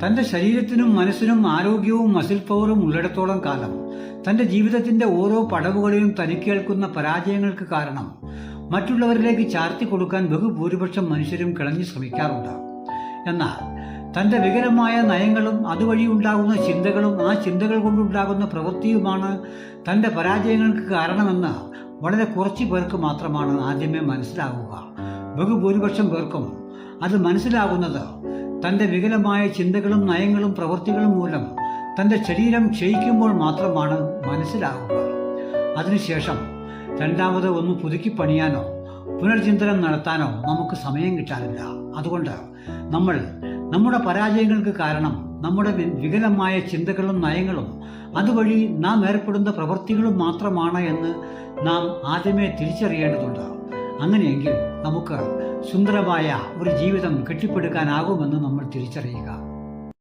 തന്റെ ശരീരത്തിനും മനസ്സിനും ആരോഗ്യവും മസിൽ പവറും ഉള്ളിടത്തോളം കാലം. തന്റെ ജീവിതത്തിന്റെ ഓരോ പടവുകളിലും തനിക്കേൽക്കുന്ന പരാജയങ്ങൾക്ക് കാരണം മറ്റുള്ളവരിലേക്ക് ചാർത്തി കൊടുക്കാൻ ബഹുഭൂരിപക്ഷം മനുഷ്യരും കിളഞ്ഞു ശ്രമിക്കാറുണ്ട്. എന്നാൽ തന്റെ വികലമായ നയങ്ങളും അതുവഴി ഉണ്ടാകുന്ന ചിന്തകളും ആ ചിന്തകൾ കൊണ്ടുണ്ടാകുന്ന പ്രവൃത്തിയുമാണ് തന്റെ പരാജയങ്ങൾക്ക് കാരണമെന്ന് വളരെ കുറച്ചു പേർക്ക് മാത്രമാണ് ആദ്യമേ മനസ്സിലാവുക. ബഹുഭൂരിപക്ഷം പേർക്കും അത് മനസ്സിലാകുന്നത് തന്റെ വികലമായ ചിന്തകളും നയങ്ങളും പ്രവൃത്തികളും മൂലം തന്റെ ശരീരം ക്ഷയിക്കുമ്പോൾ മാത്രമാണ് മനസ്സിലാകുക അതിനുശേഷം രണ്ടാമത് ഒന്ന് പുതുക്കി പണിയാനോ പുനർചിന്തനം നടത്താനോ നമുക്ക് സമയം കിട്ടാറില്ല. അതുകൊണ്ട് നമ്മൾ നമ്മുടെ പരാജയങ്ങൾക്ക് കാരണം നമ്മുടെ വികലമായ ചിന്തകളും നയങ്ങളും അതുവഴി നാം ഏർപ്പെടുന്ന പ്രവൃത്തികളും മാത്രമാണ് എന്ന് നാം ആദ്യമേ തിരിച്ചറിയേണ്ടതുണ്ട്. അങ്ങനെയെങ്കിൽ നമുക്ക് സുന്ദരമായ ഒരു ജീവിതം കെട്ടിപ്പടുക്കാനാകുമെന്ന് നമ്മൾ തിരിച്ചറിയുക.